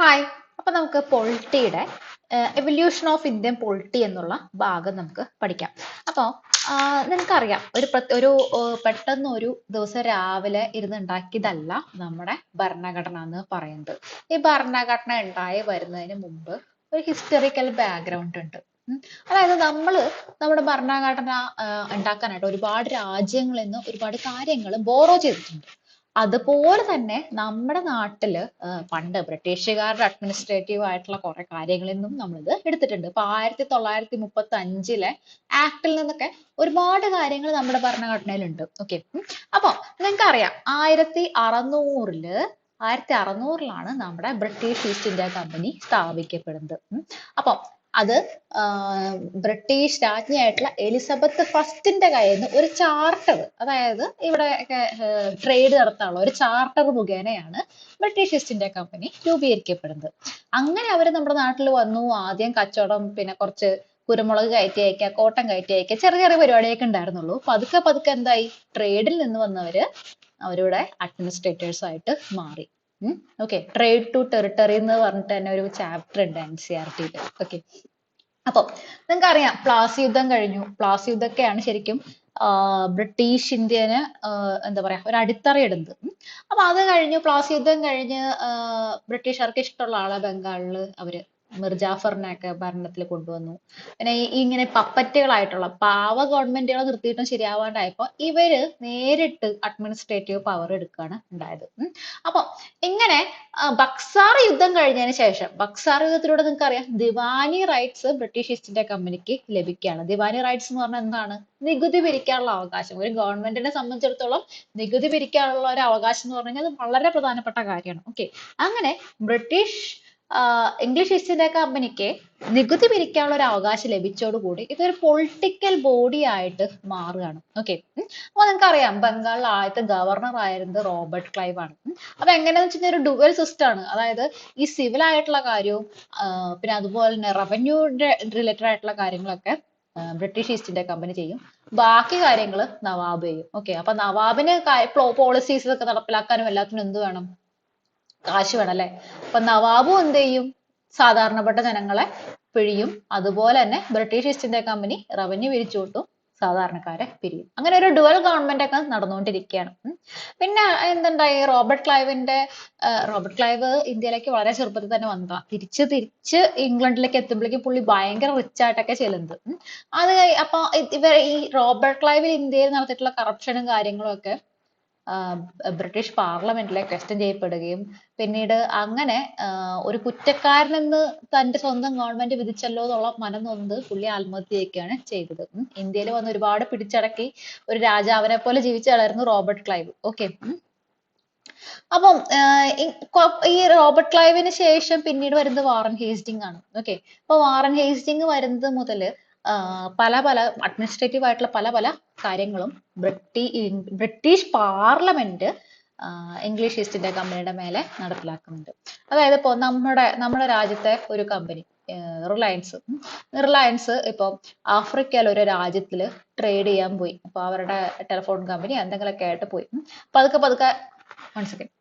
Hi അപ്പൊ നമുക്ക് പൊളിറ്റിയുടെ എവല്യൂഷൻ ഓഫ് ഇന്ത്യൻ പൊളിറ്റി എന്നുള്ള ഭാഗം നമുക്ക് പഠിക്കാം. അപ്പോൾ നിനക്കറിയാം ഒരു ഒരു പെട്ടെന്ന് ഒരു ദിവസം രാവിലെ ഇരുന്ന് ഉണ്ടാക്കിയതല്ല നമ്മുടെ ഭരണഘടന എന്ന് പറയുന്നത്. ഈ ഭരണഘടന ഉണ്ടായി വരുന്നതിന് മുമ്പ് ഒരു ഹിസ്റ്ററിക്കൽ ബാക്ക്ഗ്രൗണ്ട് ഉണ്ട്. അതായത് നമ്മൾ നമ്മുടെ ഭരണഘടന ഉണ്ടാക്കാനായിട്ട് ഒരുപാട് രാജ്യങ്ങളിൽ നിന്ന് ഒരുപാട് കാര്യങ്ങൾ ബോറോ ചെയ്തിട്ടുണ്ട്. അതുപോലെ തന്നെ നമ്മുടെ നാട്ടിൽ പണ്ട് ബ്രിട്ടീഷുകാരുടെ അഡ്മിനിസ്ട്രേറ്റീവ് ആയിട്ടുള്ള കുറെ കാര്യങ്ങളിൽ നിന്നും നമ്മളിത് എടുത്തിട്ടുണ്ട്. ഇപ്പൊ ആയിരത്തി തൊള്ളായിരത്തി മുപ്പത്തി അഞ്ചിലെ ആക്ടിൽ നിന്നൊക്കെ ഒരുപാട് കാര്യങ്ങൾ നമ്മുടെ ഭരണഘടനയിലുണ്ട്. ഓക്കെ? അപ്പൊ നിങ്ങൾക്കറിയാം ആയിരത്തി അറുന്നൂറിൽ ആയിരത്തി അറുന്നൂറിലാണ് നമ്മുടെ ബ്രിട്ടീഷ് ഈസ്റ്റ് ഇന്ത്യ കമ്പനി സ്ഥാപിക്കപ്പെടുന്നത്. അപ്പം അത് ബ്രിട്ടീഷ് രാജ്ഞിയായിട്ടുള്ള എലിസബത്ത് ഫസ്റ്റിന്റെ കയ്യിൽ നിന്ന് ഒരു ചാർട്ടർ അതായത് ഇവിടെ ട്രേഡ് നടത്താനുള്ള ഒരു ചാർട്ടർ മുഖേനയാണ് ബ്രിട്ടീഷ് ഈസ്റ്റ് ഇന്ത്യ കമ്പനി രൂപീകരിക്കപ്പെടുന്നത്. അങ്ങനെ അവർ നമ്മുടെ നാട്ടിൽ വന്നു. ആദ്യം കച്ചവടം പിന്നെ കുറച്ച് കുരുമുളക് കയറ്റി അയക്കുക കോട്ടൺ കയറ്റി അയക്കുക ചെറിയ ചെറിയ പരിപാടിയൊക്കെ ഉണ്ടായിരുന്നുള്ളൂ. പതുക്കെ പതുക്കെ എന്തായി? ട്രേഡിൽ നിന്ന് വന്നവര് അവരുടെ അഡ്മിനിസ്ട്രേറ്റേഴ്സ് ആയിട്ട് മാറി. ഓക്കെ ട്രേഡ് ടു ടെറിട്ടറി എന്ന് പറഞ്ഞിട്ട് തന്നെ ഒരു ചാപ്റ്റർ ഉണ്ട് എൻ സി ആർ ടിയിൽ ഓക്കെ അപ്പൊ നിങ്ങൾക്കറിയാം പ്ലാസി യുദ്ധം കഴിഞ്ഞു. പ്ലാസി യുദ്ധമൊക്കെയാണ് ശരിക്കും ബ്രിട്ടീഷ് ഇന്ത്യന് എന്താ പറയാ ഒരു അടിത്തറയിടുന്നത്. അപ്പൊ അത് കഴിഞ്ഞു പ്ലാസി യുദ്ധം കഴിഞ്ഞ് ബ്രിട്ടീഷുകാർക്ക് ഇഷ്ടമുള്ള ആളെ ബംഗാളിൽ അവർ. മിർജാഫറിനെ ഒക്കെ ഭരണത്തിൽ കൊണ്ടുവന്നു. പിന്നെ ഇങ്ങനെ പപ്പറ്റുകളായിട്ടുള്ള പാവ ഗവൺമെന്റുകൾ നിർത്തിയിട്ടും ശരിയാവാണ്ടായപ്പോ ഇവർ നേരിട്ട് അഡ്മിനിസ്ട്രേറ്റീവ് പവർ എടുക്കുകയാണ് ഉണ്ടായത്. ഉം. അപ്പൊ ഇങ്ങനെ ബക്സാർ യുദ്ധം കഴിഞ്ഞതിന് ശേഷം ബക്സാർ യുദ്ധത്തിലൂടെ നിങ്ങൾക്ക് അറിയാം Diwani rights British East India കമ്പനിക്ക് ലഭിക്കുകയാണ്. ദിവാനി റൈറ്റ്സ് എന്ന് പറഞ്ഞാൽ എന്താണ്? നികുതി പിരിക്കാനുള്ള അവകാശം. ഒരു ഗവൺമെന്റിനെ സംബന്ധിച്ചിടത്തോളം നികുതി പിരിക്കാനുള്ള ഒരു അവകാശം എന്ന് പറഞ്ഞാൽ അത് വളരെ പ്രധാനപ്പെട്ട കാര്യമാണ്. ഓക്കെ. അങ്ങനെ ബ്രിട്ടീഷ് ഇംഗ്ലീഷ് ഈസ്റ്റ് ഇന്ത്യ കമ്പനിക്ക് നികുതി പിരിക്കാനുള്ള ഒരു അവകാശം ലഭിച്ചതോടുകൂടി ഇതൊരു പൊളിറ്റിക്കൽ ബോഡി ആയിട്ട് മാറുകയാണ്. ഓക്കെ അപ്പൊ നമുക്കറിയാം ബംഗാളിൽ ആദ്യത്തെ ഗവർണർ ആയിരുന്നത് റോബർട്ട് ക്ലൈവ് ആണ്. അപ്പൊ എങ്ങനെയാന്ന് വെച്ച് കഴിഞ്ഞാൽ ഒരു ഡുവൽ സിസ്റ്റം ആണ്. അതായത് ഈ സിവിൽ ആയിട്ടുള്ള കാര്യവും പിന്നെ അതുപോലെ തന്നെ റവന്യൂ റിലേറ്റഡ് ആയിട്ടുള്ള കാര്യങ്ങളൊക്കെ ബ്രിട്ടീഷ് ഈസ്റ്റ് ഇന്ത്യ കമ്പനി ചെയ്യും. ബാക്കി കാര്യങ്ങൾ നവാബ് ചെയ്യും. ഓക്കെ അപ്പൊ നവാബിന് പോളിസീസ് ഒക്കെ നടപ്പിലാക്കാനും എല്ലാത്തിനും എന്ത് വേണം? കാശ് വേണം അല്ലെ അപ്പൊ നവാബും എന്ത് ചെയ്യും സാധാരണപ്പെട്ട ജനങ്ങളെ പിഴിയും. അതുപോലെ തന്നെ British East India company revenue പിരിച്ചുവിട്ടും സാധാരണക്കാരെ പിരിയും. അങ്ങനെ ഒരു ഡുവൽ ഗവൺമെന്റ് ഒക്കെ നടന്നുകൊണ്ടിരിക്കുകയാണ്. പിന്നെ എന്തുണ്ടായി? റോബർട്ട് ക്ലൈവിന്റെ റോബർട്ട് ക്ലൈവ് ഇന്ത്യയിലേക്ക് വളരെ ചെറുപ്പത്തിൽ തന്നെ വന്നതാണ് തിരിച്ച് തിരിച്ച് ഇംഗ്ലണ്ടിലേക്ക് എത്തുമ്പോഴേക്കും പുള്ളി ഭയങ്കര റിച്ച് ആയിട്ടൊക്കെ ചെല്ലുന്നത്. അത് അപ്പൊ ഇവർ ഈ റോബർട്ട് ക്ലൈവിൽ ഇന്ത്യയിൽ നടത്തിയിട്ടുള്ള കറപ്ഷനും കാര്യങ്ങളും ഒക്കെ ബ്രിട്ടീഷ് പാർലമെന്റിലെ ക്വസ്റ്റ്യൻ ചെയ്യപ്പെടുകയും പിന്നീട് അങ്ങനെ ഒരു കുറ്റക്കാരനെന്ന് തന്റെ സ്വന്തം ഗവൺമെന്റ് വിധിച്ചല്ലോ എന്നുള്ള മനം നൊന്ത് പുള്ളി ചെയ്യുകയാണ് ചെയ്തത്. ഇന്ത്യയിൽ വന്ന് ഒരുപാട് പിടിച്ചടക്കി ഒരു രാജാവിനെ പോലെ ജീവിച്ചയാളായിരുന്നു റോബർട്ട് ക്ലൈവ്. ഓക്കെ അപ്പം ഈ റോബർട്ട് ക്ലൈവിന് ശേഷം പിന്നീട് വരുന്നത് വാറൻ ഹേസ്റ്റിംഗ് ആണ്. ഓക്കെ അപ്പൊ വാറൻ ഹേസ്റ്റിംഗ് വരുന്നത് ആഹ് പല പല അഡ്മിനിസ്ട്രേറ്റീവ് ആയിട്ടുള്ള പല പല കാര്യങ്ങളും British British parliament English East India കമ്പനിയുടെ മേലെ നടപ്പിലാക്കുന്നുണ്ട്. അതായത് ഇപ്പോൾ നമ്മുടെ നമ്മുടെ രാജ്യത്തെ ഒരു കമ്പനി റിലയൻസ്. റിലയൻസ് ഇപ്പോൾ ആഫ്രിക്കയിലെ ഒരു രാജ്യത്തിൽ ട്രേഡ് ചെയ്യാൻ പോയി. അപ്പോൾ അവരുടെ ടെലിഫോൺ കമ്പനി എന്തെങ്കിലുമൊക്കെ ആയിട്ട് പോയി. പതുക്കെ പതുക്കെ വൺ സെക്കൻഡ്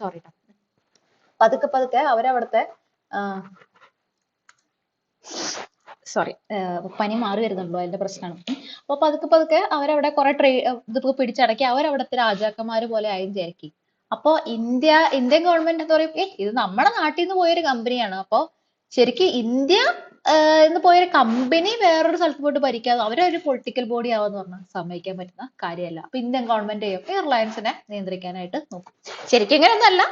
സോറി പതുക്കെ പതുക്കെ അവരവിടുത്തെ സോറി പനി മാറി വരുന്നുണ്ടോ അതിന്റെ പ്രശ്നമാണ്. അപ്പൊ പതുക്കെ പതുക്കെ അവരവിടെ കുറെ ട്രേ ഇതൊക്കെ പിടിച്ചടക്കി അവരവിടുത്തെ രാജാക്കന്മാര് പോലെ ആയി വിചാരിക്കും. അപ്പൊ ഇന്ത്യ ഇന്ത്യൻ ഗവൺമെന്റ് എന്താ പറയും? ഇത് നമ്മുടെ നാട്ടിൽ നിന്ന് പോയൊരു കമ്പനിയാണ് അപ്പൊ ശരിക്ക് ഇന്ത്യ ഇന്ന് എന്ന് പോയൊരു കമ്പനി വേറൊരു സ്ഥലത്ത് പോയിട്ട് ഭരിക്കാതെ ഒരു പൊളിറ്റിക്കൽ ബോഡി ആവാന്ന് പറഞ്ഞാൽ സമ്മതിക്കാൻ പറ്റുന്ന കാര്യമല്ല. അപ്പൊ ഇന്ത്യൻ ഗവൺമെന്റ് ഈ റിലയൻസിനെ നിയന്ത്രിക്കാനായിട്ട് നോക്കും. ശരിക്കും ഇങ്ങനെയൊന്നല്ല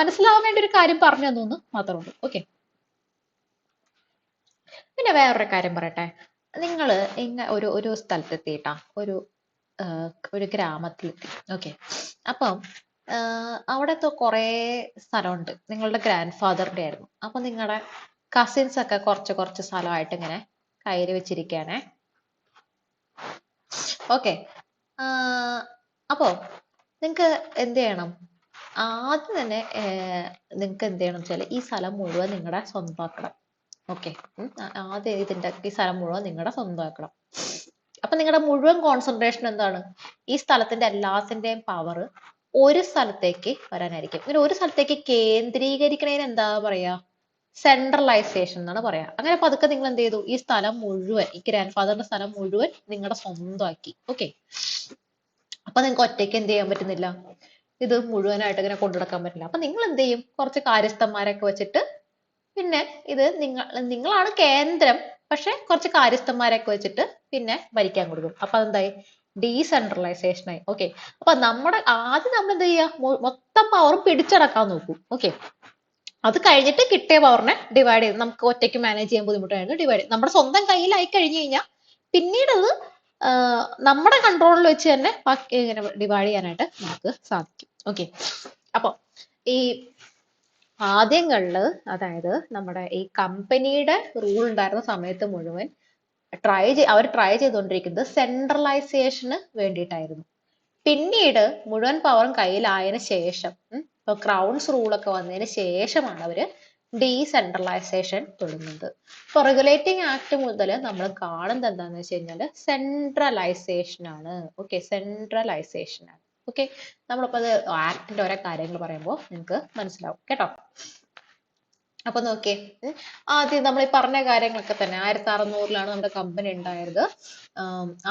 മനസ്സിലാവാൻ വേണ്ടി ഒരു കാര്യം പറഞ്ഞു തന്നു മാത്രമേ ഉള്ളൂ. ഓക്കെ പിന്നെ വേറൊരു കാര്യം പറയട്ടെ. നിങ്ങൾ ഇങ്ങ ഒരു ഒരു സ്ഥലത്തെത്തിയിട്ടാ ഒരു ഒരു ഗ്രാമത്തിലെത്തി. ഓക്കെ. അപ്പം അവിടത്തെ കുറേ സ്ഥലമുണ്ട്. നിങ്ങളുടെ ഗ്രാൻഡ് ഫാദറിന്റെ ആയിരുന്നു. അപ്പൊ നിങ്ങളുടെ കസിൻസ് ഒക്കെ കുറച്ച് കുറച്ച് സ്ഥലമായിട്ട് ഇങ്ങനെ കയ്യിൽ വെച്ചിരിക്കുകയാണേ ഓക്കെ. അപ്പോൾ നിങ്ങൾക്ക് എന്ത് ചെയ്യണം? ആദ്യം തന്നെ നിങ്ങൾക്ക് എന്ത് ചെയ്യണം വെച്ചാൽ ഈ സ്ഥലം മുഴുവൻ നിങ്ങളുടെ സ്വന്തമാക്കണം. ഓക്കെ ആദ്യം ഇതിന്റെ ഈ സ്ഥലം മുഴുവൻ നിങ്ങളുടെ സ്വന്തമാക്കണം. അപ്പൊ നിങ്ങളുടെ മുഴുവൻ കോൺസെൻട്രേഷൻ എന്താണ്? ഈ സ്ഥലത്തിന്റെ എല്ലാത്തിന്റെയും പവർ ഒരു സ്ഥലത്തേക്ക് വരാനായിരിക്കും. ഇങ്ങനെ ഒരു സ്ഥലത്തേക്ക് കേന്ദ്രീകരിക്കണേന് എന്താ പറയാ? സെൻട്രലൈസേഷൻ എന്നാണ് പറയാ. അങ്ങനെ പതുക്കെ നിങ്ങൾ എന്ത് ചെയ്തു? ഈ സ്ഥലം മുഴുവൻ ഈ ഗ്രാൻഡ് ഫാദറിന്റെ സ്ഥലം മുഴുവൻ നിങ്ങളുടെ സ്വന്തമാക്കി. ഓക്കെ അപ്പൊ നിങ്ങൾക്ക് ഒറ്റയ്ക്ക് എന്ത് ചെയ്യാൻ പറ്റുന്നില്ല? ഇത് മുഴുവനായിട്ട് ഇങ്ങനെ കൊണ്ടുനടക്കാൻ പറ്റില്ല. അപ്പൊ നിങ്ങൾ എന്ത് ചെയ്യും? കുറച്ച് കാര്യസ്ഥന്മാരൊക്കെ വെച്ചിട്ട് പിന്നെ ഇത് നിങ്ങൾ നിങ്ങളാണ് കേന്ദ്രം. പക്ഷെ കുറച്ച് കാര്യസ്ഥന്മാരൊക്കെ വെച്ചിട്ട് പിന്നെ ഭരിക്കാൻ കൊടുക്കും. അപ്പൊ അതെന്തായി? ഡീസെൻട്രലൈസേഷൻ ആയി. ഓക്കെ അപ്പൊ നമ്മുടെ ആദ്യം നമ്മൾ എന്ത് ചെയ്യാ? മൊത്തം പവറും പിടിച്ചടക്കാൻ നോക്കും. ഓക്കെ അത് കഴിഞ്ഞിട്ട് കിട്ടിയ പവറിനെ ഡിവൈഡ് ചെയ്ത് നമുക്ക് ഒറ്റയ്ക്ക് മാനേജ് ചെയ്യാൻ ബുദ്ധിമുട്ടായിരുന്നു ഡിവൈഡ് നമ്മുടെ സ്വന്തം കയ്യിലായി കഴിഞ്ഞു കഴിഞ്ഞാൽ പിന്നീട് അത് നമ്മുടെ കൺട്രോളിൽ വെച്ച് തന്നെ ഇങ്ങനെ ഡിവൈഡ് ചെയ്യാനായിട്ട് നമുക്ക് സാധിക്കും. ഓക്കെ അപ്പൊ ഈ ആദ്യങ്ങളിൽ അതായത് നമ്മുടെ ഈ കമ്പനിയുടെ റൂൾ ഉണ്ടായിരുന്ന സമയത്ത് മുഴുവൻ ട്രൈ അവർ ട്രൈ ചെയ്തുകൊണ്ടിരിക്കുന്നത് സെൻട്രലൈസേഷന് വേണ്ടിയിട്ടായിരുന്നു. പിന്നീട് മുഴുവൻ പവറും കയ്യിലായതിനു ശേഷം ഇപ്പൊ ക്രൗൺസ് റൂൾ ഒക്കെ വന്നതിന് ശേഷമാണ് അവർ ഡീസെൻട്രലൈസേഷൻ തുടങ്ങുന്നത് ഇപ്പൊ റെഗുലേറ്റിംഗ് ആക്ട് മുതൽ നമ്മൾ കാണുന്നത് എന്താണെന്ന് വെച്ച് കഴിഞ്ഞാൽ സെൻട്രലൈസേഷൻ ആണ്. ഓക്കെ സെൻട്രലൈസേഷൻ ആണ്. ഓക്കെ നമ്മളിപ്പോ അത് ആക്ടിന്റെ ഓരോ കാര്യങ്ങൾ പറയുമ്പോൾ നിങ്ങൾക്ക് മനസ്സിലാവും. കേട്ടോ? അപ്പൊ നോക്കിയേ ആദ്യം നമ്മൾ ഈ പറഞ്ഞ കാര്യങ്ങളൊക്കെ തന്നെ ആയിരത്തി അറുന്നൂറിലാണ് നമ്മുടെ കമ്പനി ഉണ്ടായത്.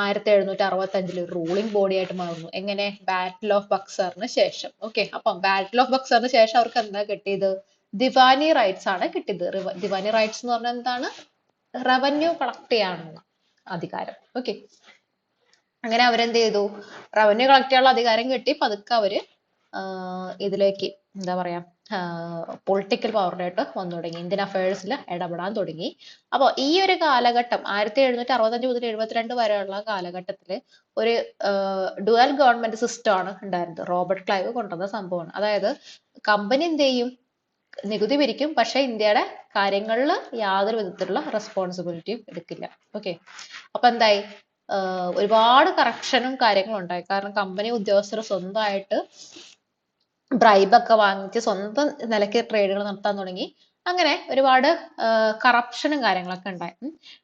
ആയിരത്തി എഴുന്നൂറ്റി അറുപത്തി അഞ്ചിൽ റൂളിംഗ് ബോഡി ആയിട്ട് മാറുന്നു. എങ്ങനെ? ബാറ്റിൽ ഓഫ് ബക്സറിന് ശേഷം. ഓക്കെ അപ്പം ബാറ്റിൽ ഓഫ് ബക്സറിന് ശേഷം അവർക്ക് എന്താ കിട്ടിയത്? ദിവാനി റൈറ്റ്സ് ആണ് കിട്ടിയത്. ദിവാനി റൈറ്റ്സ് എന്ന് പറഞ്ഞാൽ എന്താണ്? റവന്യൂ കളക്ട് ചെയ്യാനുള്ള അധികാരം. ഓക്കെ അങ്ങനെ അവരെന്ത് ചെയ്തു റവന്യൂ കളക്ട് ചെയ്യാനുള്ള അധികാരം കിട്ടി. പതുക്കെ അവർ ഇതിലേക്ക് എന്താ പറയാ പൊളിറ്റിക്കൽ പവറിലോട്ട് വന്നു തുടങ്ങി. ഇന്ത്യൻ അഫയേഴ്സിൽ ഇടപെടാൻ തുടങ്ങി. അപ്പോൾ ഈ ഒരു കാലഘട്ടം ആയിരത്തി എഴുന്നൂറ്റി അറുപത്തഞ്ച് മുതൽ എഴുപത്തിരണ്ട് വരെയുള്ള കാലഘട്ടത്തിൽ ഒരു ഡുവൽ ഗവൺമെന്റ് സിസ്റ്റം ആണ് ഉണ്ടായിരുന്നത്. റോബർട്ട് ക്ലൈവ് കൊണ്ടുവന്ന സംഭവമാണ്. അതായത് കമ്പനി എന്ത് ചെയ്യും? നികുതി പിരിക്കും. പക്ഷെ ഇന്ത്യയുടെ കാര്യങ്ങളിൽ യാതൊരു വിധത്തിലുള്ള റെസ്പോൺസിബിലിറ്റിയും എടുക്കില്ല. ഓക്കെ അപ്പൊ എന്തായി? ഒരുപാട് കറപ്ഷനും കാര്യങ്ങളും ഉണ്ടായി. കാരണം കമ്പനി ഉദ്യോഗസ്ഥർ സ്വന്തമായിട്ട് ഒക്കെ വാങ്ങിച്ച് സ്വന്തം നിലയ്ക്ക് ട്രേഡുകൾ നടത്താൻ തുടങ്ങി. അങ്ങനെ ഒരുപാട് കറപ്ഷനും കാര്യങ്ങളൊക്കെ ഉണ്ടായി.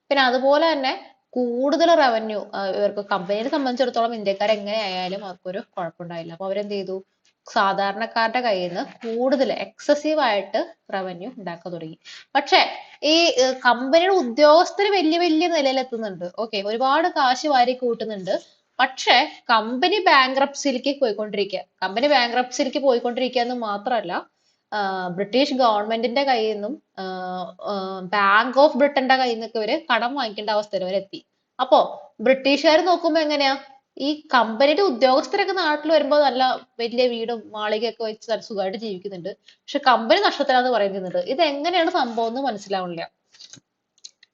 പിന്നെ അതുപോലെ തന്നെ കൂടുതൽ റവന്യൂ ഇവർക്ക് കമ്പനിയെ സംബന്ധിച്ചിടത്തോളം ഇന്ത്യക്കാർ എങ്ങനെ ആയാലും അവർക്കൊരു കുഴപ്പമുണ്ടായില്ല. അപ്പൊ അവരെന്ത് ചെയ്തു? സാധാരണക്കാരുടെ കയ്യിൽ നിന്ന് കൂടുതൽ എക്സസീവ് ആയിട്ട് റവന്യൂ ഉണ്ടാക്കാൻ തുടങ്ങി. പക്ഷെ ഈ കമ്പനിയുടെ ഉദ്യോഗസ്ഥർ വലിയ വലിയ നിലയിലെത്തുന്നുണ്ട്. ഓക്കെ ഒരുപാട് കാശ് വാരി കൂട്ടുന്നുണ്ട്. പക്ഷേ കമ്പനി ബാങ്ക്രപ്സിലേക്ക് പോയിക്കൊണ്ടിരിക്കുക കമ്പനി ബാങ്ക്രപ്സിലേക്ക് പോയിക്കൊണ്ടിരിക്കുക എന്ന് മാത്രമല്ല ബ്രിട്ടീഷ് ഗവൺമെന്റിന്റെ കയ്യിൽ നിന്നും ബാങ്ക് ഓഫ് ബ്രിട്ടന്റെ കയ്യിൽ നിന്നൊക്കെ ഇവർ കടം വാങ്ങിക്കേണ്ട അവസ്ഥയിൽ വരെ എത്തി അപ്പോ ബ്രിട്ടീഷുകാർ നോക്കുമ്പോ എങ്ങനെയാ? ഈ കമ്പനിയുടെ ഉദ്യോഗസ്ഥരൊക്കെ നാട്ടിൽ വരുമ്പോൾ നല്ല വലിയ വീടും മാളികയൊക്കെ വെച്ച് നല്ല സുഖമായിട്ട് ജീവിക്കുന്നുണ്ട്. പക്ഷെ കമ്പനി നഷ്ടത്തിലാന്ന് പറയുന്നുണ്ട് ഇത് എങ്ങനെയാണ് സംഭവം എന്ന് മനസ്സിലാവുന്നില്ല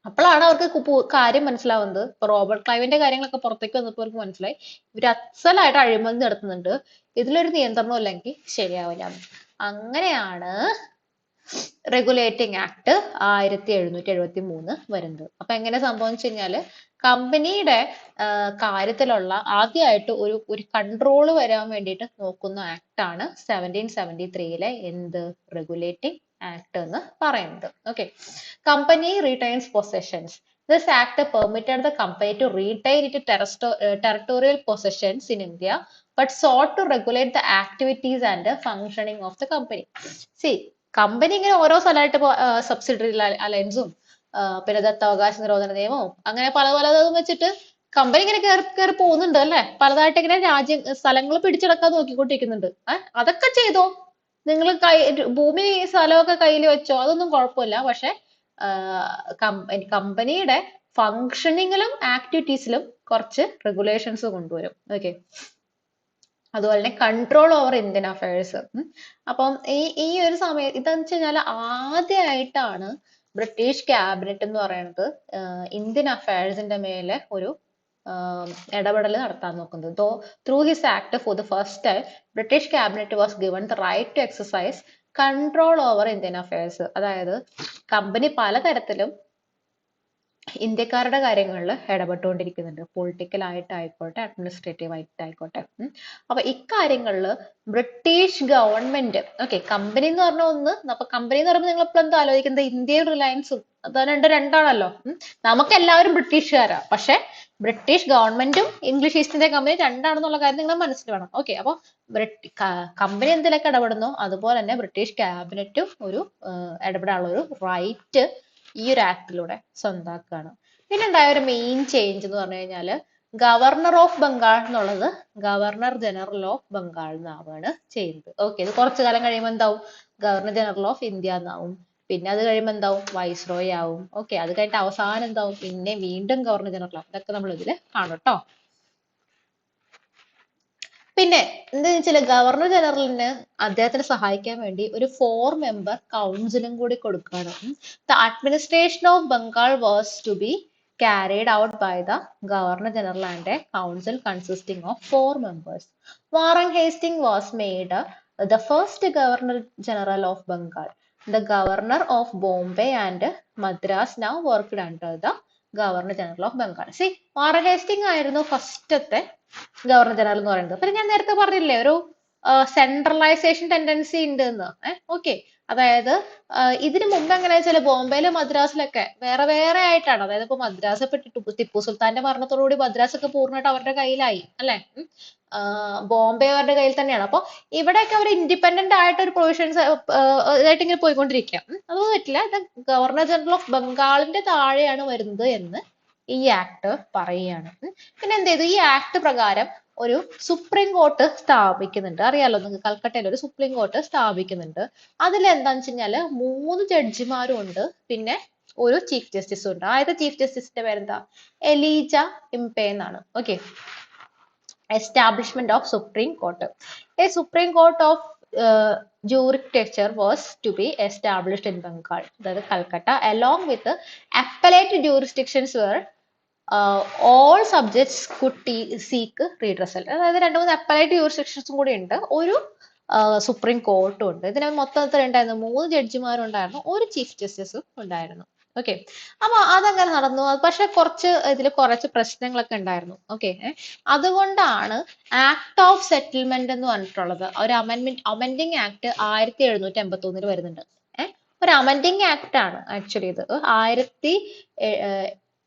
അപ്പോഴാണ് അവർക്ക് കാര്യം മനസ്സിലാവുന്നത്. ഇപ്പൊ റോബർട്ട് ക്ലൈവിന്റെ കാര്യങ്ങളൊക്കെ പുറത്തേക്ക് വന്നപ്പോൾ അവർക്ക് മനസ്സിലായി. ഇവർ അസലായിട്ട് അഴിമതി നടത്തുന്നുണ്ട്. ഇതിലൊരു നിയന്ത്രണം ഇല്ലെങ്കിൽ ശരിയാവില്ല. അങ്ങനെയാണ് റെഗുലേറ്റിംഗ് ആക്ട് ആയിരത്തി എഴുന്നൂറ്റി എഴുപത്തി മൂന്ന് വരുന്നത്. അപ്പൊ എങ്ങനെ സംഭവം വെച്ച് കഴിഞ്ഞാൽ കമ്പനിയുടെ കാര്യത്തിലുള്ള ആദ്യമായിട്ട് ഒരു ഒരു കൺട്രോൾ വരാൻ വേണ്ടിയിട്ട് നോക്കുന്ന ആക്ട് ആണ് സെവന്റീൻ സെവന്റി ത്രീയിലെ എന്ത് റെഗുലേറ്റിംഗ് ആക്ട് എന്ന് പറയുന്നത്. Okay company retains possessions this act permitted the company to retain it territorial possessions in India but sought to regulate the activities and functioning of the company C company ഇങ്ങനെ ഓരോ സ്ഥലമായിട്ട് subsidiary അലയൻസും പിന്നെ ദത്താവകാശ നിരോധന നിയമവും. അങ്ങനെ പല പലതും വെച്ചിട്ട് കമ്പനി ഇങ്ങനെ കയറി കയറി പോകുന്നുണ്ട് അല്ലെ? പലതായിട്ട് ഇങ്ങനെ രാജ്യ സ്ഥലങ്ങൾ പിടിച്ചെടുക്കാൻ നോക്കിക്കൊണ്ടിരിക്കുന്നുണ്ട്. ഏഹ് അതൊക്കെ ചെയ്തോ? നിങ്ങൾ കൈ ഭൂമി സ്ഥലമൊക്കെ കയ്യിൽ വെച്ചോ? അതൊന്നും കുഴപ്പമില്ല. പക്ഷെ കമ്പനി കമ്പനിയുടെ ഫങ്ഷനിങ്ങിലും ആക്ടിവിറ്റീസിലും കുറച്ച് റെഗുലേഷൻസ് കൊണ്ടുവരും. ഓക്കെ അതുപോലെ തന്നെ കൺട്രോൾ ഓവർ ഇന്ത്യൻ അഫയേഴ്സ് അപ്പം ഈ ഈ ഒരു സമയം ഇതെന്ന് വെച്ച് കഴിഞ്ഞാൽ ആദ്യമായിട്ടാണ് ബ്രിട്ടീഷ് ക്യാബിനറ്റ് എന്ന് പറയുന്നത് ഇന്ത്യൻ അഫയേഴ്സിന്റെ മേലെ ഒരു ഇടപെടൽ നടത്താൻ നോക്കുന്നത്. Though through his act for the first time British cabinet was given the right to exercise control over Indian affairs അതായത് കമ്പനി പലതരത്തിലും ഇന്ത്യക്കാരുടെ കാര്യങ്ങളിൽ ഇടപെട്ടുകൊണ്ടിരിക്കുന്നുണ്ട്. പൊളിറ്റിക്കൽ ആയിട്ടായിക്കോട്ടെ അഡ്മിനിസ്ട്രേറ്റീവ് ആയിട്ടായിക്കോട്ടെ. അപ്പൊ ഇക്കാര്യങ്ങളിൽ ബ്രിട്ടീഷ് ഗവൺമെന്റ് ഓക്കെ കമ്പനി എന്ന് പറഞ്ഞ ഒന്ന് അപ്പൊ കമ്പനി എന്ന് പറയുമ്പോൾ നിങ്ങൾ എപ്പോഴും ആലോചിക്കുന്നത്? ഇന്ത്യയും റിലയൻസും അത് രണ്ട് രണ്ടാണല്ലോ. നമുക്ക് എല്ലാവരും ബ്രിട്ടീഷുകാരാ പക്ഷെ ബ്രിട്ടീഷ് ഗവൺമെന്റും ഇംഗ്ലീഷ് ഈസ്റ്റ് ഇന്ത്യ കമ്പനി രണ്ടാണെന്നുള്ള കാര്യം നിങ്ങൾ മനസ്സിൽ വേണം. ഓക്കെ അപ്പോൾ കമ്പനി എന്തിലൊക്കെ ഇടപെടുന്നു? അതുപോലെ തന്നെ ബ്രിട്ടീഷ് ക്യാബിനറ്റും ഒരു ഇടപെടാനുള്ള ഒരു റൈറ്റ് ഈ ഒരു ആക്ടിലൂടെ സ്വന്തമാക്കുകയാണ് പിന്നെ ഉണ്ടായ ഒരു മെയിൻ ചേഞ്ച് എന്ന് പറഞ്ഞു കഴിഞ്ഞാൽ ഗവർണർ ഓഫ് ബംഗാൾ എന്നുള്ളത് ഗവർണർ ജനറൽ ഓഫ് ബംഗാൾ എന്നാവുകയാണ് ചെയ്യുന്നത്. ഓക്കെ ഇത് കുറച്ചു കാലം കഴിയുമ്പോൾ എന്താവും? ഗവർണർ ജനറൽ ഓഫ് ഇന്ത്യ എന്നാവും. പിന്നെ അത് കഴിയുമ്പോൾ എന്താവും? വൈസ്രോയി ആവും. ഓക്കെ അത് കഴിഞ്ഞിട്ട് അവസാനം എന്താവും? പിന്നെ വീണ്ടും ഗവർണർ ജനറൽ ആവും. ഇതൊക്കെ നമ്മൾ ഇതിൽ കാണും ട്ടോ. പിന്നെ എന്താ വെച്ചാൽ ഗവർണർ ജനറലിന് അദ്ദേഹത്തിന് സഹായിക്കാൻ വേണ്ടി ഒരു ഫോർ മെമ്പർ കൗൺസിലും കൂടി കൊടുക്കുകയാണ്. The administration of Bengal was to be carried out by the governor general and a council consisting of four members Warren Hastings was made the first governor general of Bengal the governor of Bombay and Madras now worked under the governor general of Bengal C Warren Hastings ആയിരുന്നു ഫസ്റ്റത്തെ governor general എന്ന് പറയുന്നത്. പിന്നെ ഞാൻ നേരത്തെ പറഞ്ഞില്ലേ ഒരു centralisation tendency ഉണ്ട് എന്ന്. ഓക്കെ അതായത് ഇതിനു മുമ്പ് എങ്ങനെയാ വെച്ചാൽ ബോംബെയിലും മദ്രാസിലൊക്കെ വേറെ വേറെ ആയിട്ടാണ്. അതായത് ഇപ്പൊ മദ്രാസ് ഇപ്പൊ ടിപ്പു സുൽത്താന്റെ മരണത്തോടുകൂടി മദ്രാസ് ഒക്കെ പൂർണമായിട്ട് അവരുടെ കയ്യിലായി അല്ലെ? ബോംബെ അവരുടെ കയ്യിൽ തന്നെയാണ്. അപ്പൊ ഇവിടെയൊക്കെ അവർ ഇൻഡിപെൻഡന്റ് ആയിട്ട് ഒരു പ്രൊവിഷൻസ് ഇതായിട്ട് ഇങ്ങനെ പോയിക്കൊണ്ടിരിക്കുക. അതൊന്നും പറ്റില്ല. ഇത് ഗവർണർ ജനറൽ ഓഫ് ബംഗാളിന്റെ താഴെയാണ് വരുന്നത് എന്ന് ഈ ആക്ട് പറയുകയാണ്. പിന്നെ എന്ത് ചെയ്തു? ഈ ആക്ട് പ്രകാരം ഒരു സുപ്രീം കോർട്ട് സ്ഥാപിക്കുന്നുണ്ട്. അറിയാലോ നിങ്ങൾക്ക് കൽക്കട്ടയിൽ ഒരു സുപ്രീം കോർട്ട് സ്ഥാപിക്കുന്നുണ്ട്. അതിൽ എന്താന്ന് വെച്ച് മൂന്ന് ജഡ്ജിമാരും ഉണ്ട്. പിന്നെ ഒരു ചീഫ് ജസ്റ്റിസും ഉണ്ട്. ആദ്യത്തെ ചീഫ് ജസ്റ്റിസിന്റെ പേരെന്താ? എലീജ ഇംപേ എന്നാണ്. Okay establishment of supreme court a supreme court of judicature was to be established in Bengal അതായത് Calcutta along with appellate jurisdictions jurisdictions were subjects കുട്ടി സീക്ക് te- seek അതായത് രണ്ട് മൂന്ന് അപ്പലൈറ്റ് സെക്ഷൻസും കൂടി ഉണ്ട്. ഒരു സുപ്രീം കോർട്ടും ഉണ്ട്. ഇതിന് എത്ര ഉണ്ടായിരുന്നു? മൂന്ന് ജഡ്ജിമാരും ഉണ്ടായിരുന്നു. ഒരു ചീഫ് ജസ്റ്റിസും ഉണ്ടായിരുന്നു. ഓക്കെ അപ്പൊ അതങ്ങനെ നടന്നു. പക്ഷെ കുറച്ച് ഇതിൽ കുറച്ച് പ്രശ്നങ്ങളൊക്കെ ഉണ്ടായിരുന്നു. ഓക്കെ അതുകൊണ്ടാണ് ആക്ട് ഓഫ് സെറ്റിൽമെന്റ് എന്ന് പറഞ്ഞിട്ടുള്ളത്. ഒരു അമെന്റ്മെന്റ് അമെൻഡിങ് ആക്ട് ആയിരത്തി എഴുന്നൂറ്റി എൺപത്തി ഒന്നിൽ വരുന്നുണ്ട് ഒരു അമെൻഡിങ് ആക്ട് ആണ് ആക്ച്വലി ഇത്. ആയിരത്തി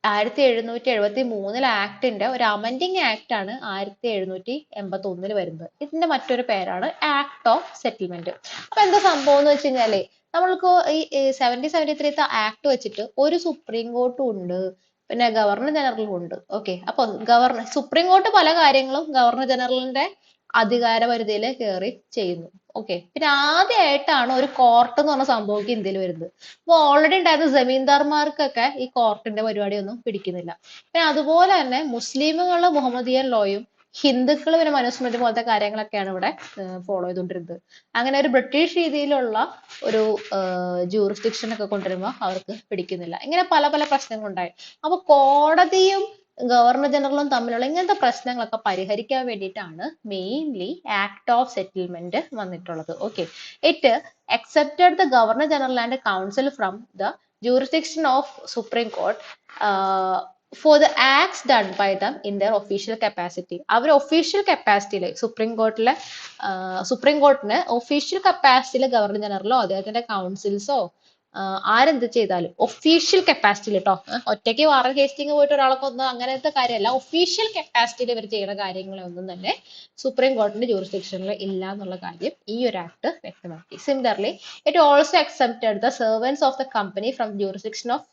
ആയിരത്തി എഴുന്നൂറ്റി എഴുപത്തി മൂന്നിലെ ആക്ടിന്റെ ഒരു അമെൻഡിങ് ആക്ട് ആണ് ആയിരത്തി എഴുന്നൂറ്റി എൺപത്തി ഒന്നിൽ വരുന്നത്. ഇതിന്റെ മറ്റൊരു പേരാണ് ആക്ട് ഓഫ് സെറ്റിൽമെന്റ് അപ്പൊ എന്താ സംഭവം എന്ന് വെച്ച് കഴിഞ്ഞാൽ നമ്മൾക്ക് ഈ സെവന്റി സെവന്റി ത്രീത്തെ ആക്ട് വെച്ചിട്ട് ഒരു സുപ്രീം കോർട്ടും ഉണ്ട് പിന്നെ ഗവർണർ ജനറലും ഉണ്ട്. ഓക്കെ അപ്പൊ ഗവർണർ സുപ്രീം കോർട്ട് പല കാര്യങ്ങളും ഗവർണർ ജനറലിന്റെ അധികാര പരിധിയിൽ കയറി ചെയ്യുന്നു. ഓക്കെ പിന്നെ ആദ്യമായിട്ടാണ് ഒരു കോർട്ട് എന്ന് പറഞ്ഞ സംഭവം ഇന്ത്യയിൽ വരുന്നത്. അപ്പൊ ഓൾറെഡി ഉണ്ടായിരുന്ന ജമീന്ദാർമാർക്കൊക്കെ ഈ കോർട്ടിന്റെ പരിപാടിയൊന്നും പിടിക്കുന്നില്ല. പിന്നെ അതുപോലെ തന്നെ മുസ്ലിമുകളുടെ മുഹമ്മദിയൻ ലോയും ഹിന്ദുക്കൾ പിന്നെ മനുസ്മൃതി പോലത്തെ കാര്യങ്ങളൊക്കെയാണ് ഇവിടെ ഫോളോ ചെയ്തുകൊണ്ടിരുന്നത്. അങ്ങനെ ഒരു ബ്രിട്ടീഷ് രീതിയിലുള്ള ഒരു ജൂറിസ്ഡിക്ഷൻ ഒക്കെ കൊണ്ടുവരുമ്പോൾ അവർക്ക് പിടിക്കുന്നില്ല. ഇങ്ങനെ പല പല പ്രശ്നങ്ങളുണ്ടായി. അപ്പൊ കോടതിയും ഗവർണർ ജനറലും തമ്മിലുള്ള ഇങ്ങനത്തെ പ്രശ്നങ്ങളൊക്കെ പരിഹരിക്കാൻ വേണ്ടിയിട്ടാണ് മെയിൻലി ആക്ട് ഓഫ് സെറ്റിൽമെന്റ് വന്നിട്ടുള്ളത്. Okay it accepted the governor general and council from the jurisdiction of supreme court for the acts done by them in their official capacity our official കപ്പാസിറ്റിയിൽ supreme കോർട്ടിലെ supreme കോർട്ടിന് official കപ്പാസിറ്റിയിൽ governor ജനറലോ അദ്ദേഹത്തിന്റെ കൗൺസിൽസോ ആരെന്ത് ചെയ്താലും ഒഫീഷ്യൽ കപ്പാസിറ്റിയിൽ കേട്ടോ ഒറ്റയ്ക്ക് വാറൻ ഹേസ്റ്റിംഗ് പോയിട്ട് ഒരാളെ കൊന്ന് അങ്ങനത്തെ കാര്യമല്ല. ഒഫീഷ്യൽ കപ്പാസിറ്റിയിൽ ഇവർ ചെയ്യുന്ന കാര്യങ്ങളൊന്നും തന്നെ സുപ്രീം കോടതിന്റെ ജൂറിസ്ഡിക്ഷനിൽ ഇല്ല എന്നുള്ള കാര്യം ഈ ഒരു ആക്ട് വ്യക്തമാക്കി. Similarly it also accepted the servants of the company from jurisdiction of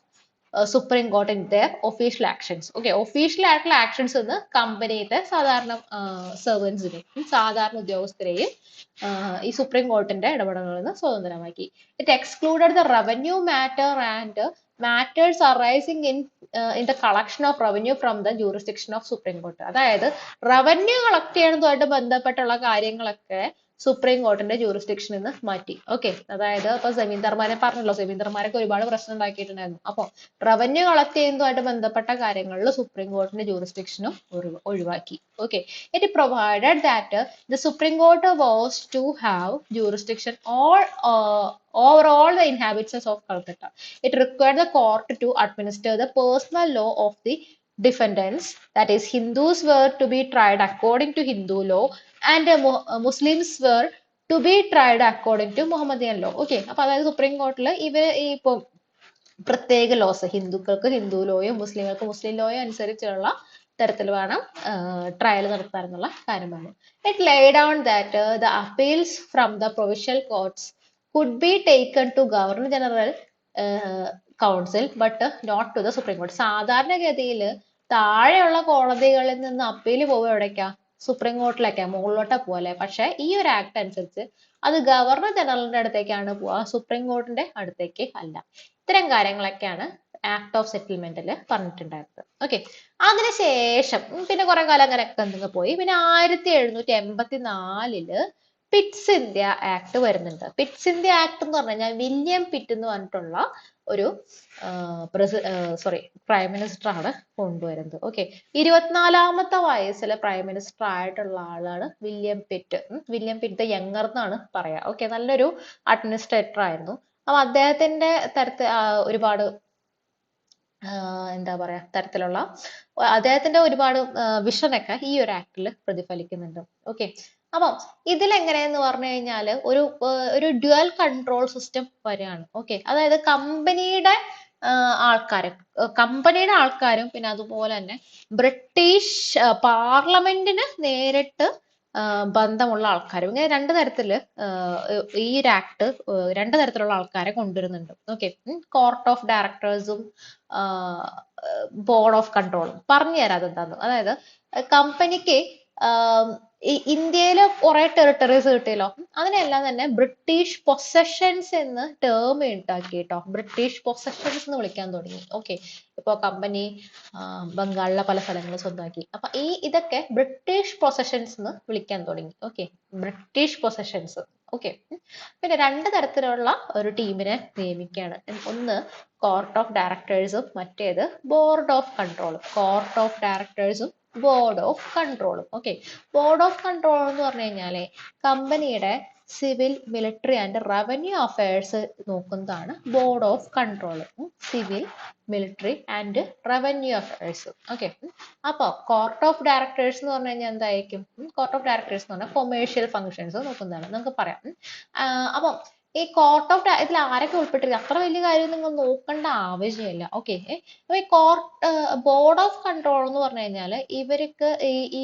supreme court in their official actions okay official ആയിട്ടുള്ള ആക്ഷൻസ് എന്ന് കമ്പനിയുടെ സാധാരണ സെർവൻസിനെയും സാധാരണ ഉദ്യോഗസ്ഥരെയും ഈ സുപ്രീം കോർട്ടിന്റെ ഇടപെടലുകളിൽ നിന്ന് സ്വതന്ത്രമാക്കി. It excluded the revenue matter and matters arising in in the collection of revenue from the jurisdiction of supreme court അതായത് റവന്യൂ കളക്ട് ചെയ്യുന്നതുമായിട്ട് ബന്ധപ്പെട്ടുള്ള കാര്യങ്ങളൊക്കെ സുപ്രീം കോർട്ടിന്റെ ജൂറിസ്ഡിക്ഷനിൽ നിന്ന് മാറ്റി. ഓക്കെ അതായത് ഇപ്പൊ ജമീന്ദാർമാരെ പറഞ്ഞല്ലോ ജമീന്ദാർമാരൊക്കെ ഒരുപാട് പ്രശ്നം ഉണ്ടാക്കിയിട്ടുണ്ടായിരുന്നു. അപ്പൊ റവന്യൂ കളക്ട് ചെയ്യുന്നതുമായിട്ട് ബന്ധപ്പെട്ട കാര്യങ്ങളിൽ സുപ്രീം കോർട്ടിന്റെ ജൂറിസ്ഡിക്ഷനും ഒഴിവാക്കി. Okay it provided that the supreme court was to have jurisdiction all over all the inhabitants of Calcutta. It required the court to administer the personal law of the defendants, that is, Hindus were to be tried according to Hindu law, and uh, uh, Muslims were to be tried according to Muhammadian law. Okay, അപ്പൊ അതായത് supreme കോർട്ടിൽ ഇവർ ഈ ഇപ്പൊ പ്രത്യേക loss ഹിന്ദുക്കൾക്ക് ഹിന്ദു ലോയും മുസ്ലിങ്ങൾക്ക് മുസ്ലിം ലോയും അനുസരിച്ചുള്ള തരത്തിൽ വേണം ട്രയൽ നടത്താൻ എന്നുള്ള കാര്യമാണ് it lay down that the appeals from the provincial courts could be taken to governor general council but not to the supreme court സാധാരണഗതിയിൽ താഴെയുള്ള കോടതികളിൽ നിന്ന് അപ്പീൽ പോവുക എവിടേക്കാ? സുപ്രീം കോർട്ടിലേക്കാ മുകളിലോട്ടാ പോവല്ലേ? പക്ഷെ ഈ ഒരു ആക്ട് അനുസരിച്ച് അത് ഗവർണർ ജനറലിന്റെ അടുത്തേക്കാണ് പോവുക. സുപ്രീം കോർട്ടിന്റെ അടുത്തേക്ക് അല്ല. ഇത്തരം കാര്യങ്ങളൊക്കെയാണ് ആക്ട് ഓഫ് സെറ്റിൽമെന്റിൽ പറഞ്ഞിട്ടുണ്ടായിരുന്നത്. ഓക്കെ അതിനുശേഷം പിന്നെ കുറെ കാലം അങ്ങനെ ഒക്കെ പോയി. പിന്നെ ആയിരത്തി എഴുന്നൂറ്റി എൺപത്തി നാലിൽ പിറ്റ്സ് ഇന്ത്യ ആക്ട് വരുന്നുണ്ട്. പിറ്റ്സ് ഇന്ത്യ ആക്ട് എന്ന് പറഞ്ഞു കഴിഞ്ഞാൽ വില്യം പിറ്റ് എന്ന് പറഞ്ഞിട്ടുള്ള ഒരു സോറി പ്രൈം മിനിസ്റ്റർ ആണ് കൊണ്ടുവരുന്നത്. ഓക്കെ ഇരുപത്തിനാലാമത്തെ വയസ്സിൽ പ്രൈം മിനിസ്റ്റർ ആയിട്ടുള്ള ആളാണ് William Pitt William Pitt the younger എന്നാണ് പറയാ. ഓക്കെ നല്ലൊരു അഡ്മിനിസ്ട്രേറ്റർ ആയിരുന്നു. അപ്പൊ അദ്ദേഹത്തിന്റെ തരത്തിൽ ഒരുപാട് എന്താ പറയാ തരത്തിലുള്ള അദ്ദേഹത്തിന്റെ ഒരുപാട് വിഷനൊക്കെ ഈ ഒരു ആക്ടിൽ പ്രതിഫലിക്കുന്നുണ്ട്. ഓക്കെ അപ്പം ഇതിലെങ്ങനെയെന്ന് പറഞ്ഞു കഴിഞ്ഞാൽ ഒരു ഒരു ഡ്യുവൽ കൺട്രോൾ സിസ്റ്റം വരികയാണ്. ഓക്കെ അതായത് കമ്പനിയുടെ ആൾക്കാര് കമ്പനിയുടെ ആൾക്കാരും പിന്നെ അതുപോലെ തന്നെ ബ്രിട്ടീഷ് പാർലമെന്റിന് നേരിട്ട് ബന്ധമുള്ള ആൾക്കാരും. ഇങ്ങനെ രണ്ട് തരത്തിൽ ഈ ഒരു ആക്ട് രണ്ട് തരത്തിലുള്ള ആൾക്കാരെ കൊണ്ടുവരുന്നുണ്ട്. ഓക്കെ കോർട്ട് ഓഫ് ഡയറക്ടേഴ്സും ബോർഡ് ഓഫ് കൺട്രോളും പറഞ്ഞു തരാം അതെന്താന്ന്. അതായത് കമ്പനിക്ക് ഇന്ത്യയിൽ കുറെ ടെറിട്ടറീസ് കിട്ടിയല്ലോ. അതിനെല്ലാം തന്നെ ബ്രിട്ടീഷ് പൊസഷൻസ് എന്ന് ടേം ഉണ്ടാക്കി കേട്ടോ ബ്രിട്ടീഷ് പൊസഷൻസ് എന്ന് വിളിക്കാൻ തുടങ്ങി. ഓക്കെ ഇപ്പൊ കമ്പനി ബംഗാളിലെ പല സ്ഥലങ്ങളും സ്വന്തമാക്കി അപ്പൊ ഈ ഇതൊക്കെ ബ്രിട്ടീഷ് പൊസഷൻസ് എന്ന് വിളിക്കാൻ തുടങ്ങി. ഓക്കെ ബ്രിട്ടീഷ് പൊസഷൻസ് ഓക്കെ പിന്നെ രണ്ട് തരത്തിലുള്ള ഒരു ടീമിനെ നിയമിക്കുകയാണ്. ഒന്ന് കോർട്ട് ഓഫ് ഡയറക്ടേഴ്സും മറ്റേത് ബോർഡ് ഓഫ് കൺട്രോളും കോർട്ട് ഓഫ് ഡയറക്ടേഴ്സും ബോർഡ് ഓഫ് കൺട്രോളും ഓക്കെ ബോർഡ് ഓഫ് കൺട്രോൾ എന്ന് പറഞ്ഞു കഴിഞ്ഞാൽ കമ്പനിയുടെ civil military and revenue affairs നോക്കുന്നതാണ് board of control civil military and revenue affairs okay അപ്പോൾ കോർട്ട് ഓഫ് ഡയറക്ടേഴ്സ് എന്ന് പറഞ്ഞു കഴിഞ്ഞാൽ എന്തായിരിക്കും? കോർട്ട് ഓഫ് ഡയറക്ടേഴ്സ് എന്ന് പറഞ്ഞാൽ കൊമേഴ്ഷ്യൽ ഫങ്ഷൻസ് നോക്കുന്നതാണ്. നമുക്ക് പറയാം. അപ്പം ഈ കോർട്ട് ഓഫ് ഇതിൽ ആരൊക്കെ ഉൾപ്പെട്ടിരിക്കും അത്ര വലിയ കാര്യം നിങ്ങൾ നോക്കേണ്ട ആവശ്യമില്ല. ഓക്കെ അപ്പൊ ഈ കോർട്ട് ബോർഡ് ഓഫ് കൺട്രോൾ എന്ന് പറഞ്ഞു കഴിഞ്ഞാൽ ഇവർക്ക് ഈ ഈ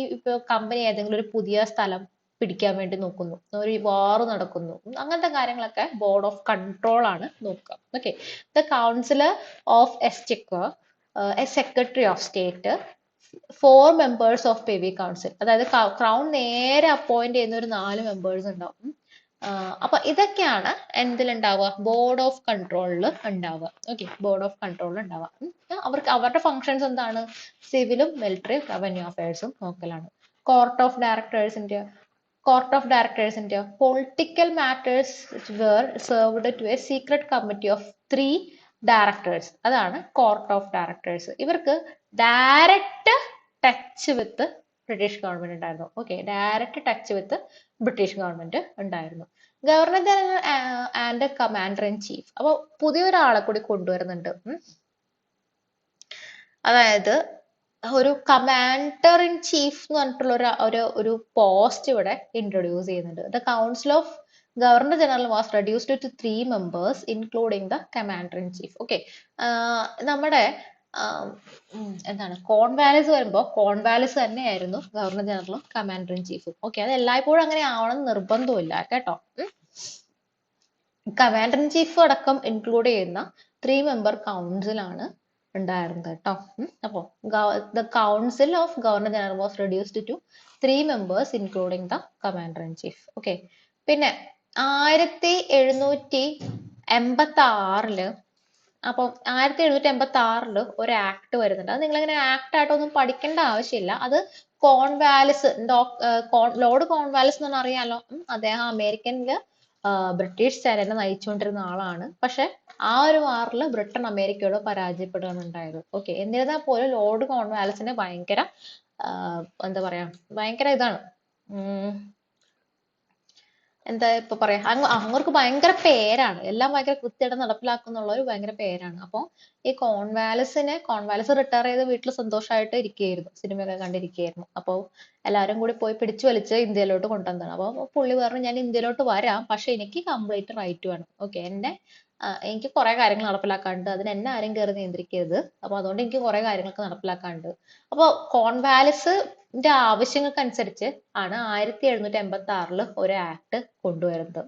കമ്പനി ഏതെങ്കിലും ഒരു പുതിയ സ്ഥലം പിടിക്കാൻ വേണ്ടി നോക്കുന്നു. ഒരു വാർ നടക്കുന്നു. അങ്ങനത്തെ കാര്യങ്ങളൊക്കെ ബോർഡ് ഓഫ് കൺട്രോൾ ആണ് നോക്കുക. Okay the councillor of exchequer a secretary of state for members of privy council അതായത് ക്രൗൺ നേരെ അപ്പോയിന്റ് ചെയ്യുന്ന ഒരു നാല് മെമ്പേഴ്സ് ഉണ്ടാവും. അപ്പൊ ഇതൊക്കെയാണ് എന്തിലുണ്ടാവുക ബോർഡ് ഓഫ് കൺട്രോളിൽ ഉണ്ടാവുക. ഓക്കെ ബോർഡ് ഓഫ് കൺട്രോളിൽ ഉണ്ടാവുക. അവർക്ക് അവരുടെ ഫങ്ഷൻസ് എന്താണ്? സിവിലും മിലിറ്ററി റവന്യൂ അഫയേഴ്സും നോക്കലാണ് കോർട്ട് ഓഫ് ഡയറക്ടേഴ്സിന്റെ court of ഡയറക്ടേഴ്സിന്റെ political matters were served to a secret committee of three directors അതാണ് കോർട്ട് ഓഫ് ഡയറക്ടേഴ്സ് ഇവർക്ക് direct touch with British government ഉണ്ടായിരുന്നു. Okay direct touch with British government ഉണ്ടായിരുന്നു. Governor general and commander in chief അപ്പോൾ പുതിയൊരാളെ കൂടി കൊണ്ടുവരുന്നുണ്ട്. അതായത് ഒരു കമാൻഡർ ഇൻ ചീഫ് എന്ന് പറഞ്ഞിട്ടുള്ള ഒരു ഒരു ഒരു പോസ്റ്റ് ഇവിടെ ഇൻട്രൊഡ്യൂസ് ചെയ്യുന്നുണ്ട്. The council of governor general was reduced to three members including the commander in chief okay നമ്മുടെ എന്താണ്? കോൺവാലിസ് വരുമ്പോൾ കോൺവാലിസ് തന്നെയായിരുന്നു ഗവർണർ ജനറലും കമാൻഡർ ഇൻ ചീഫും ഓക്കെ അത് എല്ലായ്പ്പോഴും അങ്ങനെ ആവണം നിർബന്ധമില്ല കേട്ടോ. കമാൻഡർ ഇൻ ചീഫ് അടക്കം ഇൻക്ലൂഡ് ചെയ്യുന്ന ത്രീ മെമ്പർ കൗൺസിലാണ് ഉണ്ടായിരുന്നത് കേട്ടോ. അപ്പോൾ the council of governor general was reduced to three members including the commander in chief okay പിന്നെ ആയിരത്തി എഴുന്നൂറ്റി എൺപത്തി ആറിൽ അപ്പം ആയിരത്തി എഴുന്നൂറ്റി എൺപത്തി ആറിൽ ഒരു ആക്ട് വരുന്നുണ്ട്. അത് നിങ്ങളിങ്ങനെ ആക്ട് ആയിട്ടൊന്നും പഠിക്കേണ്ട ആവശ്യമില്ല. അത് കോൺവാലിസ് ലോർഡ് കോൺവാലിസ് എന്ന് അറിയാലോ? അദ്ദേഹം അമേരിക്കനിൽ ബ്രിട്ടീഷ് സേനനെ നയിച്ചുകൊണ്ടിരുന്ന ആളാണ്. പക്ഷെ ആ ഒരു വാറിൽ ബ്രിട്ടൻ അമേരിക്കയോട് പരാജയപ്പെടുകയാണ് ഉണ്ടായത് ഓക്കെ എന്നിരുന്നാൽ പോലും ലോർഡ് കോൺവാലിസിന് ഭയങ്കര എന്താ പറയാ ഭയങ്കര ഇതാണ്. എന്താ ഇപ്പൊ പറയാ? അങ്ങ് അങ്ങോർക്ക് ഭയങ്കര പേരാണ്. എല്ലാം ഭയങ്കര കൃത്യമായിട്ട് നടപ്പിലാക്കുന്നുള്ള ഒരു ഭയങ്കര പേരാണ്. അപ്പൊ ഈ കോൺവാലിസിനെ കോൺവാലസ് റിട്ടയർ ചെയ്ത് വീട്ടിൽ സന്തോഷമായിട്ട് ഇരിക്കുകയായിരുന്നു. സിനിമയൊക്കെ കണ്ടിരിക്കുകയായിരുന്നു. അപ്പൊ എല്ലാവരും കൂടി പോയി പിടിച്ചു വലിച്ച് ഇന്ത്യയിലോട്ട് കൊണ്ടുവന്നതാണ്. അപ്പൊ പുള്ളി പറഞ്ഞു ഞാൻ ഇന്ത്യയിലോട്ട് വരാം. പക്ഷെ എനിക്ക് കംപ്ലീറ്റ് റൈറ്റ് വേണം. ഓക്കെ എന്റെ എനിക്ക് കുറെ കാര്യങ്ങൾ നടപ്പിലാക്കാനുണ്ട്. അതിന് എന്നെ ആരും കയറി നിയന്ത്രിക്കരുത്. അപ്പൊ അതുകൊണ്ട് എനിക്ക് കുറെ കാര്യങ്ങളൊക്കെ നടപ്പിലാക്കാനുണ്ട്. അപ്പൊ കോൺവാലിസിന്റെ ആവശ്യങ്ങൾക്കനുസരിച്ച് ആണ് ആയിരത്തി എഴുന്നൂറ്റി എൺപത്തി ആറിൽ ഒരു ആക്ട് കൊണ്ടുവരുന്നത്.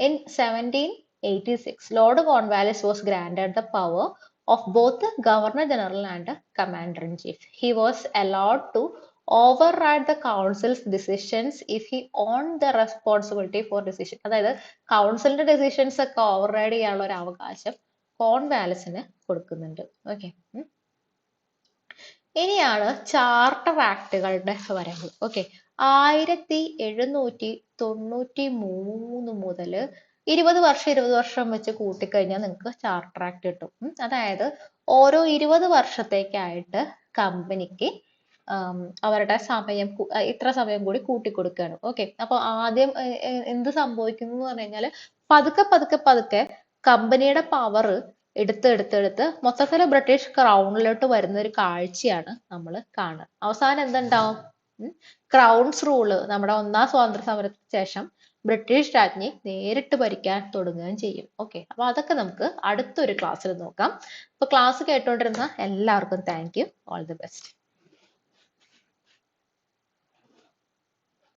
In seventeen eighty six Lord Cornwallis was granted the power of both the Governor General and Commander in Chief. He was allowed to override the council's decisions if he owned the responsibility for decision. അതായത് കൗൺസിലിന്റെ decisions ഒക്കെ override ചെയ്യാനുള്ള ഒരു അവകാശം കോൺവാലിസിന് കൊടുക്കുന്നുണ്ട്. Okay ഇനിയാണ് charter ആക്ടുകളുടെ വരവ്. Okay ആയിരത്തി എഴുന്നൂറ്റി തൊണ്ണൂറ്റി മൂന്ന് മുതൽ ഇരുപത് വർഷം ഇരുപത് വർഷം വെച്ച് കൂട്ടിക്കഴിഞ്ഞാൽ നിങ്ങൾക്ക് ചാർട്ടർ ആക്ട് കിട്ടും. അതായത് ഓരോ ഇരുപത് വർഷത്തേക്കായിട്ട് കമ്പനിക്ക് അവരുടെ സമയം ഇത്ര സമയം കൂടി കൂട്ടിക്കൊടുക്കുകയാണ് ഓക്കെ അപ്പൊ ആദ്യം എന്ത് സംഭവിക്കുന്നു എന്ന് പറഞ്ഞു കഴിഞ്ഞാൽ പതുക്കെ പതുക്കെ പതുക്കെ കമ്പനിയുടെ പവർ എടുത്ത് എടുത്ത് എടുത്ത് മൊത്തത്തിൽ ബ്രിട്ടീഷ് ക്രൗണിലോട്ട് വരുന്ന ഒരു കാഴ്ചയാണ് നമ്മൾ കാണുക അവസാനം എന്തുണ്ടാവും? ക്രൗൺസ് റൂൾ നമ്മുടെ ഒന്നാം സ്വാതന്ത്ര്യ സമരത്തിന് ശേഷം ബ്രിട്ടീഷ് രാജ്ഞി നേരിട്ട് ഭരിക്കാൻ തുടങ്ങുകയും ചെയ്യും. ഓക്കെ അപ്പൊ അതൊക്കെ നമുക്ക് അടുത്തൊരു ക്ലാസ്സിൽ നോക്കാം. അപ്പൊ ക്ലാസ് കേട്ടോണ്ടിരുന്ന എല്ലാവർക്കും thank you all the best